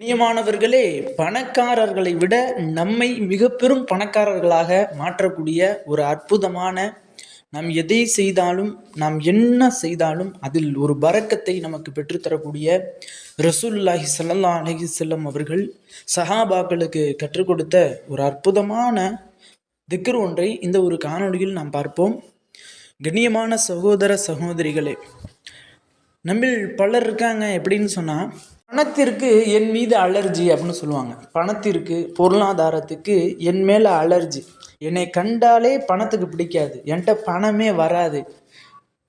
கண்ணியமானவர்களே பணக்காரர்களை விட நம்மை மிக பெரும் பணக்காரர்களாக மாற்றக்கூடிய ஒரு அற்புதமான நாம் எதை செய்தாலும் நாம் என்ன செய்தாலும் அதில் ஒரு பரக்கத்தை நமக்கு பெற்றுத்தரக்கூடிய ரசூல்லாஹி சல்லா அலஹி செல்லம் அவர்கள் சஹாபாக்களுக்கு கற்றுக் கொடுத்த ஒரு அற்புதமான திக்ர் ஒன்றை இந்த ஒரு காணொளியில் நாம் பார்ப்போம். கண்ணியமான சகோதர சகோதரிகளே நம்மில் பலர் இருக்காங்க எப்படின்னு சொன்னால் பணத்திற்கு என் மீது அலர்ஜி அப்படின்னு சொல்லுவாங்க. பணத்திற்கு பொருளாதாரத்துக்கு என் மேலே அலர்ஜி. என்னை கண்டாலே பணத்துக்கு பிடிக்காது. என்கிட்ட பணமே வராது.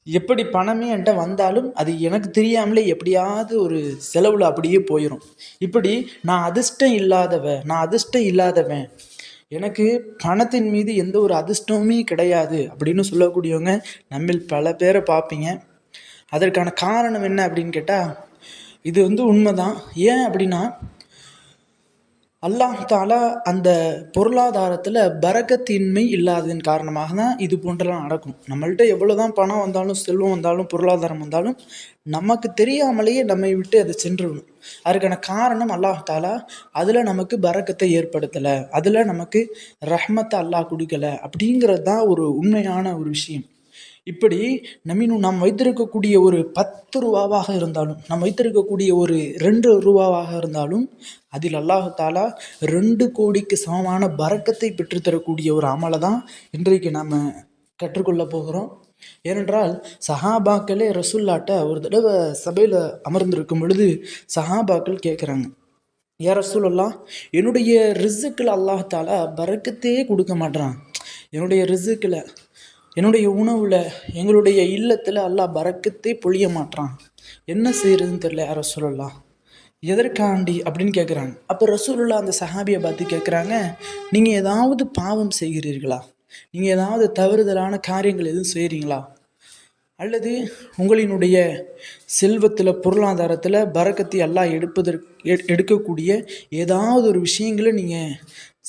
எப்படி பணமே என்கிட்ட வந்தாலும் அது எனக்கு தெரியாமலே எப்படியாவது ஒரு செலவில் அப்படியே போயிடும் இப்படி நான் அதிர்ஷ்டம் இல்லாதவன் நான் அதிர்ஷ்டம் இல்லாதவன். எனக்கு பணத்தின் மீது எந்த ஒரு அதிர்ஷ்டமுமே கிடையாது அப்படின்னு சொல்லக்கூடியவங்க நம்மில் பல பேரை பார்ப்பீங்க. அதற்கான காரணம் என்ன அப்படின்னு கேட்டால் இது வந்து உண்மைதான். ஏன் அப்படின்னா அல்லாஹ் தாலா அந்த பொருளாதாரத்தில் பரக்கத்தின்மை இல்லாததன் காரணமாக தான் இது போன்றெல்லாம் நடக்கும். நம்மள்கிட்ட எவ்வளோ தான் பணம் வந்தாலும் செல்வம் வந்தாலும் பொருளாதாரம் வந்தாலும் நமக்கு தெரியாமலேயே நம்மை விட்டு அது சென்றுவிடும். அதுக்கான காரணம் அல்லாஹ் தாலா அதில் நமக்கு பரக்கத்தை ஏற்படுத்தலை. அதில் நமக்கு ரஹ்மத்தை அல்லாஹ் கொடுக்கலை. அப்படிங்கிறது தான் ஒரு உண்மையான ஒரு விஷயம். இப்படி நம்மினும் நாம் வைத்திருக்கக்கூடிய ஒரு பத்து ரூபாவாக இருந்தாலும் நாம் வைத்திருக்கக்கூடிய ஒரு ரெண்டு ரூபாவாக இருந்தாலும் அதில் அல்லாஹு தாலா ரெண்டு கோடிக்கு சமமான பறக்கத்தை பெற்றுத்தரக்கூடிய ஒரு அமலை தான் இன்றைக்கு நாம் கற்றுக்கொள்ள போகிறோம். ஏனென்றால் சஹாபாக்களே ரசுல்லாட்ட ஒரு தடவை சபையில் அமர்ந்திருக்கும் பொழுது சஹாபாக்கள் கேட்குறாங்க ஏ ரசூலல்லா என்னுடைய ரிசுக்கில் அல்லாஹ் பறக்கத்தையே கொடுக்க மாட்டான் என்னுடைய ரிசுக்கில் என்னுடைய உணவில் எங்களுடைய இல்லத்தில் அல்லாஹ் பறக்கத்தே பொழிய மாட்டான் என்ன செய்யறதுன்னு தெரியல யார் ரசூலுல்லா எதற்காண்டி அப்படின்னு கேட்குறாங்க அப்போ ரசூலுல்லா அந்த சஹாபியை பார்த்து கேட்குறாங்க நீங்கள் ஏதாவது பாவம் செய்கிறீர்களா? நீங்கள் ஏதாவது தவறுதலான காரியங்கள் எதுவும் செய்கிறீங்களா அல்லது உங்களினுடைய செல்வத்தில் பொருளாதாரத்தில் பறக்கத்தை எல்லாம் எடுப்பதற்கு எடுக்கக்கூடிய ஏதாவது ஒரு விஷயங்களை நீங்கள்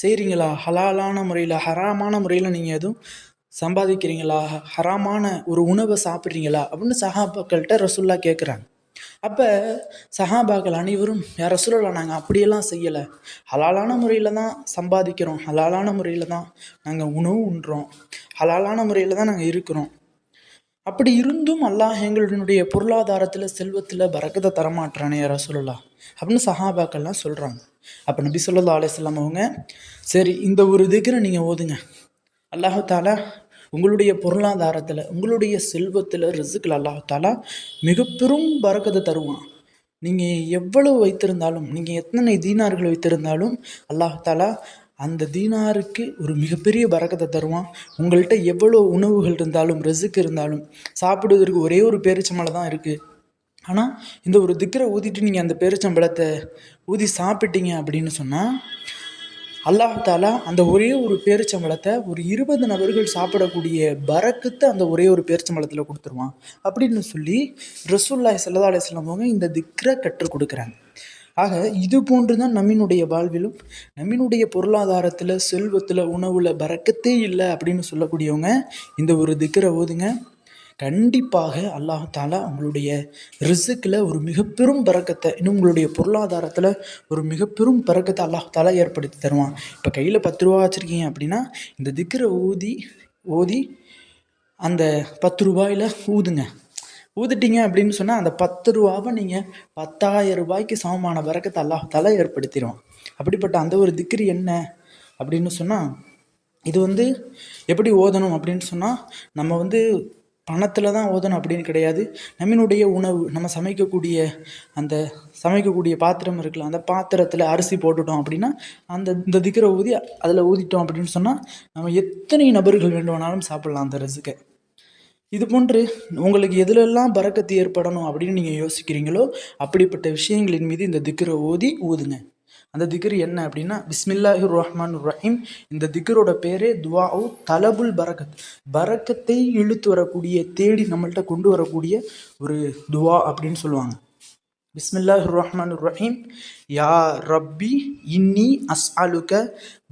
செய்கிறீங்களா ஹலாலான முறையில் ஹராமான முறையில் நீங்கள் எதுவும் சம்பாதிக்கிறீங்களா? ஹராமான ஒரு உணவை சாப்பிட்றீங்களா? அப்படின்னு சஹாபாக்கள்கிட்ட ரசுல்லா கேட்குறாங்க அப்போ சஹாபாக்கள் அனைவரும் யார் ரசுல்லா நாங்கள் அப்படியெல்லாம் செய்யலை. ஹலாலான முறையில் தான் சம்பாதிக்கிறோம். ஹலாலான முறையில் தான் நாங்கள் உணவு உண்றோம். ஹலாலான முறையில் தான் நாங்கள் இருக்கிறோம். அப்படி இருந்தும் அல்லாஹ் எங்களுடைய பொருளாதாரத்தில் செல்வத்தில் பறக்கத்தை தரமாட்டானே யாரா சொல்லலாம் அப்படின்னு சஹாபாக்கள்லாம் சொல்கிறாங்க அப்போ நபி சொல்லா அலையம் அவங்க சரி இந்த ஒரு திக்கரை நீங்கள் ஓதுங்க. அல்லாஹால உங்களுடைய பொருளாதாரத்தில் உங்களுடைய செல்வத்தில் ரிசுக்கில் அல்லாஹு தாலா மிக பெரும் பறக்கத்தை தருவான். நீங்கள் எவ்வளவு வைத்திருந்தாலும் நீங்கள் எத்தனை தீனார்கள் வைத்திருந்தாலும் அல்லாஹு தாலா அந்த தீனாருக்கு ஒரு மிகப்பெரிய பறக்கத்தை தருவான். உங்கள்கிட்ட எவ்வளோ உணவுகள் இருந்தாலும் ரிசுக்கு இருந்தாலும் சாப்பிடுவதற்கு ஒரே ஒரு பேரிச்சம்பளம் தான் இருக்குது ஆனால் இந்த ஒரு திக்கரை ஊதிட்டு நீங்கள் அந்த பேரிச்சம்பழத்தை ஊதி சாப்பிட்டீங்க அப்படின்னு சொன்னால் அல்லாஹ் தாலா அந்த ஒரே ஒரு பேரிச்சம்பளத்தை ஒரு இருபது நபர்கள் சாப்பிடக்கூடிய பறக்கத்தை அந்த ஒரே ஒரு பேரிச்சம்பளத்தில் கொடுத்துருவான். அப்படின்னு சொல்லி ரசூல்லாய் சல்லா அலிஸ்லாம் அவங்க இந்த திக்ரை கற்றுக் கொடுக்குறாங்க. ஆக இது போன்று தான் நம்மினுடைய வாழ்விலும் நம்மினுடைய பொருளாதாரத்தில் செல்வத்தில் உணவில் பறக்கத்தே இல்லை அப்படின்னு சொல்லக்கூடியவங்க இந்த ஒரு திக்கரை ஓதுங்க. கண்டிப்பாக அல்லாஹ் தாலா உங்களுடைய ரிசுக்கில் ஒரு மிகப்பெரும் பறக்கத்தை இன்னும் உங்களுடைய பொருளாதாரத்தில் ஒரு மிகப்பெரும் பறக்கத்தை அல்லாஹ் தாலா ஏற்படுத்தி தருவான். இப்போ கையில் பத்து ரூபா வச்சுருக்கீங்க அப்படின்னா இந்த திக்கரை ஊதி ஓதி அந்த பத்து ரூபாயில் ஊதுங்க. ஊதிட்டீங்க அப்படின்னு சொன்னால் அந்த பத்து ரூபாவை நீங்கள் பத்தாயிரம் ரூபாய்க்கு சமமான பறக்கத்தை அல்லாஹ் தாலா ஏற்படுத்திடுவான் அப்படிப்பட்ட அந்த ஒரு திக்ரி என்ன அப்படின்னு சொன்னால் இது வந்து எப்படி ஓதணும் அப்படின்னு சொன்னால் நம்ம வந்து பணத்தில் தான் ஓதணும் அப்படின்னு கிடையாது. நம்மளுடைய உணவு நம்ம சமைக்கக்கூடிய அந்த சமைக்கக்கூடிய பாத்திரம் இருக்குல்ல அந்த பாத்திரத்தில் அரிசி போட்டுட்டோம் அப்படின்னா அந்த இந்த திக்கரை ஊதி அதில் ஊதிட்டோம் அப்படின்னு சொன்னால் நம்ம எத்தனை நபர்கள் வேண்டுமானாலும் சாப்பிட்லாம் அந்த ரசிக்கை இது போன்று உங்களுக்கு எதுலெல்லாம் பறக்கத்து ஏற்படணும் அப்படின்னு நீங்கள் யோசிக்கிறீங்களோ அப்படிப்பட்ட விஷயங்களின் மீது இந்த திக்கரை ஓதி ஊதுங்க. அந்த திக்ர் என்ன அப்படின்னா பிஸ்மில்லாஹி ரஹ்மான் ரஹீம் இந்த திக்ரோட பேரே துவாவு தலபுல் பரக்கத் பரக்கத்தை இழுத்து வரக்கூடிய தேடி நம்மள்கிட்ட கொண்டு வரக்கூடிய ஒரு துவா அப்படின்னு சொல்லுவாங்க. பிஸ்மில்லாஹ் ரஹ்மான் ரஹீம் யா ரப்பி இன்னி அஸ் அலுக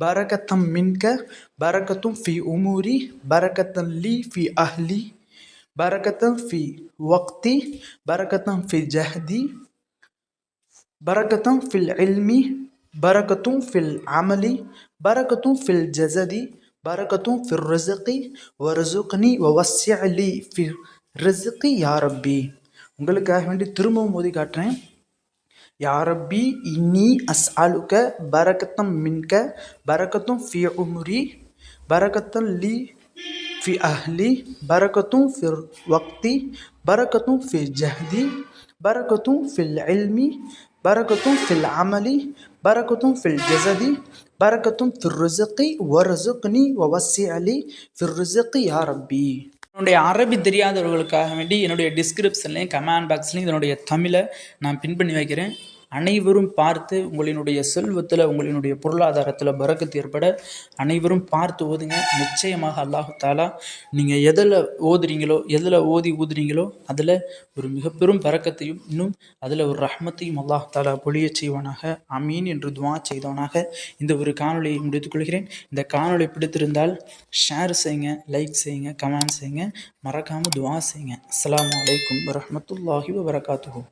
பரக்கத்தம் மின்க பரக்கத்தும் ஃபி உமூரி பரக்கத்தம் லி ஃபி அஹ்லி பரக்கத்தம் ஃபி வக்தி பரக்கத்தம் ஃபி ஜஹதி பரக்கத்தம் ஃபில் இல்மி பரக்கத்தும் ஃபில் அமலி பரக்கத்தும் ஃபில் ஜசதி பரக்கத்தும் ஃபிர் ரிசுகி வரசுக்னி வவஸ்யலி ஃபிர் ரிசுகி யா ரப்பி உங்களுக்காக வேண்டி திரும்பவும் மோதி காட்டுறேன் யா ரப்பி இன்னி அஸ்அலுக பரக்கத்தம் மின்க பரக்கத்தும் ஃபி உம்ரி பரக்கத்தம் லி في أهلي بركة في الوقت بركة في الجهد بركة في العلم பரக்கத்தும் ஃபில் அமலி பரக்கத்தும் ஃபில் ஜசதி பரக்கத்தும் ஃபிர்ருசுக்கி ஒருசுக்னி ஒவசி அலி ஃபிர்ருசுக்கி யா ரப்பி என்னுடைய அரபி தெரியாதவர்களுக்காக வேண்டி என்னுடைய டிஸ்கிரிப்ஷன்லேயும் கமெண்ட் பாக்ஸ்லேயும் என்னுடைய தமிழை நான் பின் பண்ணி வைக்கிறேன். அனைவரும் பார்த்து உங்களினுடைய செல்வத்தில் உங்களினுடைய பொருளாதாரத்தில் பறக்கத்து ஏற்பட அனைவரும் பார்த்து ஓதுங்க. நிச்சயமாக அல்லாஹு தாலா நீங்கள் எதில் ஓதுறீங்களோ எதில் ஓதி ஊதுறீங்களோ அதில் ஒரு மிக பெரும் பறக்கத்தையும் இன்னும் அதில் ஒரு ரஹ்மத்தையும் அல்லாஹ் தாலா பொழிய செய்வானாக. அமீன் என்று துவா செய்தவனாக இந்த ஒரு காணொலியை முடித்துக்கொள்கிறேன் இந்த காணொலி பிடித்திருந்தால் ஷேர் செய்யுங்க லைக் செய்யுங்க கமெண்ட் செய்யுங்க. மறக்காமல் துவா செய்யுங்க. அஸ்லாம் வலைக்கம் வரமத்துல்லாஹி வரகாத்துகோ